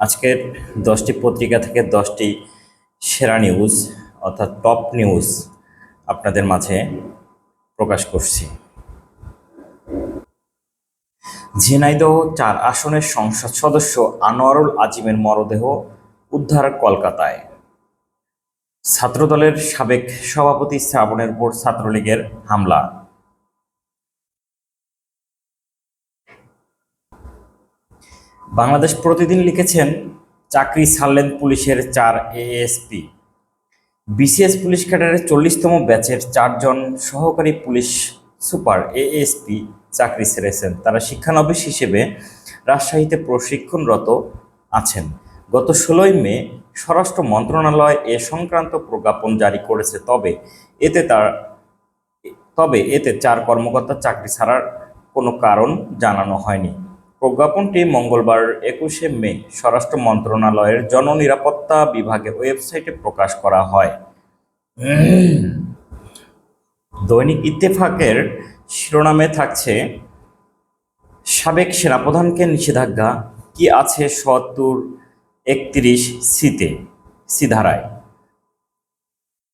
আজকের দশটি পত্রিকা থেকে দশটি সেরা নিউজ অর্থাৎ টপ নিউজ আপনাদের মাঝে প্রকাশ করছি। ঝিনাইদহ চার আসনের সংসদ সদস্য আনোয়ারুল আজিমের মরদেহ উদ্ধার কলকাতায়। ছাত্রদলের সাবেক সভাপতি শ্রাবণের উপর ছাত্রলীগের হামলা। বাংলাদেশ প্রতিদিন লিখেছেন, চাকরি ছাড়লেন পুলিশের চার এএসপি বিসিএস পুলিশ ক্যাডারের চল্লিশতম ব্যাচের চারজন সহকারী পুলিশ সুপার এএসপি চাকরি ছেড়েছেন। তারা শিক্ষানবিশ হিসেবে রাজশাহীতে প্রশিক্ষণরত আছেন। গত ষোলোই মে স্বরাষ্ট্র মন্ত্রণালয় এ সংক্রান্ত প্রজ্ঞাপন জারি করেছে। তবে এতে তার, তবে এতে চার কর্মকর্তা চাকরি ছাড়ার কোনো কারণ জানানো হয়নি। প্রজ্ঞাপনটি মঙ্গলবার একুশে মে স্বরাষ্ট্র মন্ত্রণালয়ের জননিরাপত্তা বিভাগের ওয়েবসাইটে প্রকাশ করা হয়। দৈনিক ইত্তেফাকের শিরোনামে থাকছে, সাবেক সেনাপ্রধানকে নিষেধাজ্ঞা, কি আছে সত্তর একত্রিশ সিতে? সিধারায়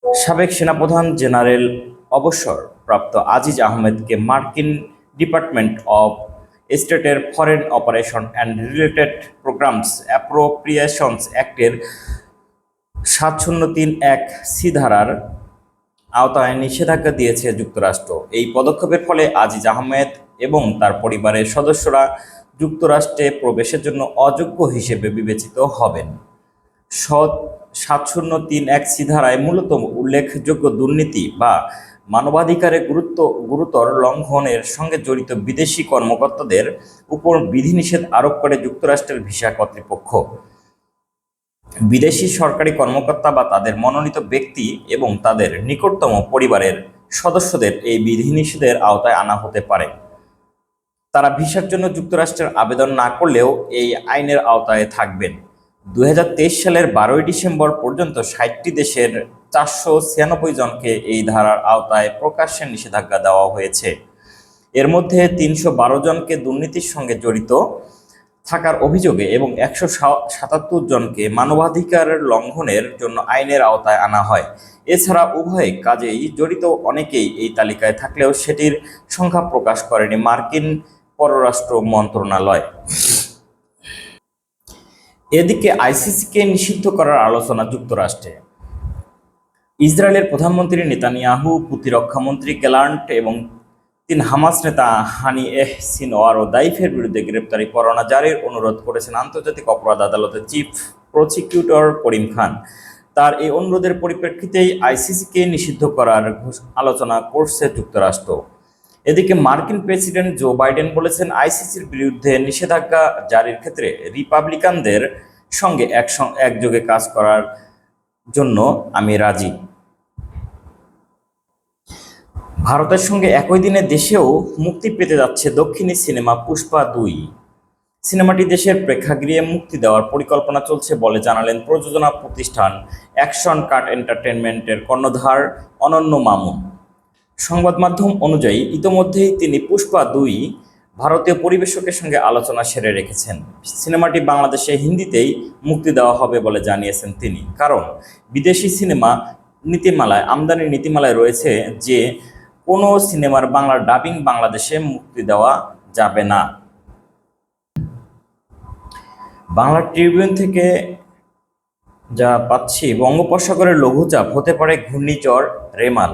সাবেক সেনাপ্রধান জেনারেল অবসর প্রাপ্ত আজিজ আহমেদকে মার্কিন ডিপার্টমেন্ট অব স্টেটের foreign operation and related programs appropriations অ্যাক্টের সাত শূন্য তিন এক সি ধারার আওতায় নিষেধাজ্ঞা দিয়েছে যুক্তরাষ্ট্র। এই পদক্ষেপের ফলে আজিজ আহমেদ এবং তার পরিবারের সদস্যরা যুক্তরাষ্ট্রে প্রবেশের জন্য অযোগ্য হিসেবে বিবেচিত হবেন। সৎ সাত শূন্য তিন এক সি ধারায় মূলত উল্লেখযোগ্য দুর্নীতি বা মানবাধিকারের গুরুত্ব, গুরুতর লঙ্ঘনের সঙ্গে জড়িত বিদেশি কর্মকর্তাদের উপর বিধিনিষেধ আরোপ করে যুক্তরাষ্ট্রের ভিসা কর্তৃপক্ষ। বিদেশি সরকারি কর্মকর্তা বা তাদের মনোনীত ব্যক্তি এবং তাদের নিকটতম পরিবারের সদস্যদের এই বিধিনিষেধের আওতায় আনা হতে পারে। তারা ভিসার জন্য যুক্তরাষ্ট্রের আবেদন না করলেও এই আইনের আওতায় থাকবেন। দুই হাজার তেইশ সালের বারোই ডিসেম্বর পর্যন্ত ষাটটি দেশের চারশো ছিয়ানব্বই জনকে এই ধারার আওতায় প্রকাশ্যে নিষেধাজ্ঞা দেওয়া হয়েছে। এর মধ্যে তিনশো বারো জনকে দুর্নীতির সঙ্গে জড়িত থাকার অভিযোগে এবং একশো সাতাত্তর জনকে মানবাধিকার লঙ্ঘনের জন্য আইনের আওতায় আনা হয়। এছাড়া উভয় কাজেই জড়িত অনেকেই এই তালিকায় থাকলেও সেটির সংখ্যা প্রকাশ করেনি মার্কিন পররাষ্ট্র মন্ত্রণালয়। এদিকে আইসিসিকে নিষিদ্ধ করার আলোচনা যুক্তরাষ্ট্রে। ইসরায়েলের প্রধানমন্ত্রী নেতানিয়াহু, প্রতিরক্ষামন্ত্রী গ্যালান্ট এবং তিন হামাস নেতা হানি এহ সিনোয়ার ও দাইফের বিরুদ্ধে গ্রেপ্তারি পরোয়ানা জারির অনুরোধ করেছেন আন্তর্জাতিক অপরাধ আদালতের চিফ প্রসিকিউটর করিম খান। তার এই অনুরোধের পরিপ্রেক্ষিতেই আইসিসিকে নিষিদ্ধ করার আলোচনা করছে যুক্তরাষ্ট্র। এদিকে মার্কিন প্রেসিডেন্ট জো বাইডেন বলেছেন, আইসিসির বিরুদ্ধে নিষেধাজ্ঞা জারির ক্ষেত্রে রিপাবলিকানদের সঙ্গে একযোগে কাজ করার জন্য আমি রাজি। ভারতের সঙ্গে একই দিনে দেশেও মুক্তি পেতে যাচ্ছে দক্ষিণী সিনেমা পুষ্পা দুই। সিনেমাটি দেশের প্রেক্ষাগৃহে মুক্তি দেওয়ার পরিকল্পনা চলছে বলে জানালেন প্রযোজনা প্রতিষ্ঠান অ্যাকশন কাট এন্টারটেনমেন্টের কর্ণধার অনন্য মামুন। সংবাদ মাধ্যম অনুযায়ী ইতোমধ্যেই তিনি পুষ্পা দুই ভারতীয় পরিবেশকের সঙ্গে আলোচনা সেরে রেখেছেন। সিনেমাটি বাংলাদেশে হিন্দিতেই মুক্তি দেওয়া হবে বলে জানিয়েছেন তিনি। কারণ, বিদেশি সিনেমা নীতিমালায়, আমদানি নীতিমালায় রয়েছে যে কোনো সিনেমার বাংলা ডাবিং বাংলাদেশে মুক্তি দেওয়া যাবে না। বাংলা ট্রিবিউন থেকে যা পাচ্ছি, বঙ্গোপসাগরের লঘুচাপ হতে পারে ঘূর্ণিঝড় রেমাল।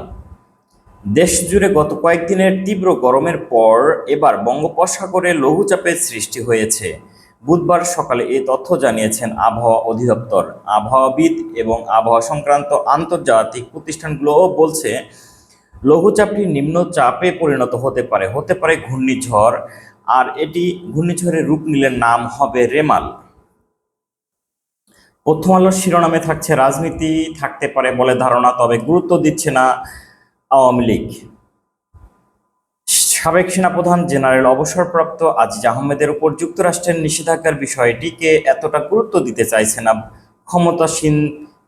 দেশ জুড়ে গত কয়েকদিনের তীব্র গরমের পর এবার বঙ্গোপসাগরে লঘুচাপের সৃষ্টি হয়েছে। বুধবার সকালে এই তথ্য জানিয়েছেন আবহাওয়া অধিদপ্তর। আবহাওয়াবিদ এবং আবহাওয়া সংক্রান্ত আন্তর্জাতিক প্রতিষ্ঠানগুলোও বলছে লঘুচাপটি নিম্নচাপে পরিণত হতে পারে। হতে পারে ঘূর্ণিঝড়। আর এটি ঘূর্ণিঝড়ের রূপ নিলে নাম হবে রেমাল। প্রথম আলোর শিরোনামে থাকছে রাজনীতি, থাকতে পারে বলে ধারণা, তবে গুরুত্ব দিচ্ছে না আওয়ামী লীগ। সাবেক সেনাপ্রধান জেনারেল অবসরপ্রাপ্ত আজিজ আহমেদের উপর যুক্তরাষ্ট্রের নিষেধাজ্ঞার বিষয়টিকে এতটা গুরুত্ব দিতে চাইছে না, ক্ষমতাসীন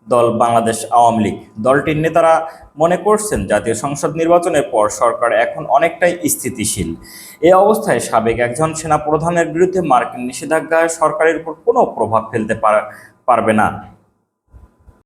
দল বাংলাদেশ আওয়ামী লীগ। দলটির নেতারা মনে করছেন জাতীয় সংসদ নির্বাচনের পর সরকার এখন অনেকটাই স্থিতিশীল। এ অবস্থায় সাবেক একজন সেনা প্রধানের বিরুদ্ধে মার্কিন নিষেধাজ্ঞায় সরকারের উপর কোনো প্রভাব ফেলতে পার- পারবে না।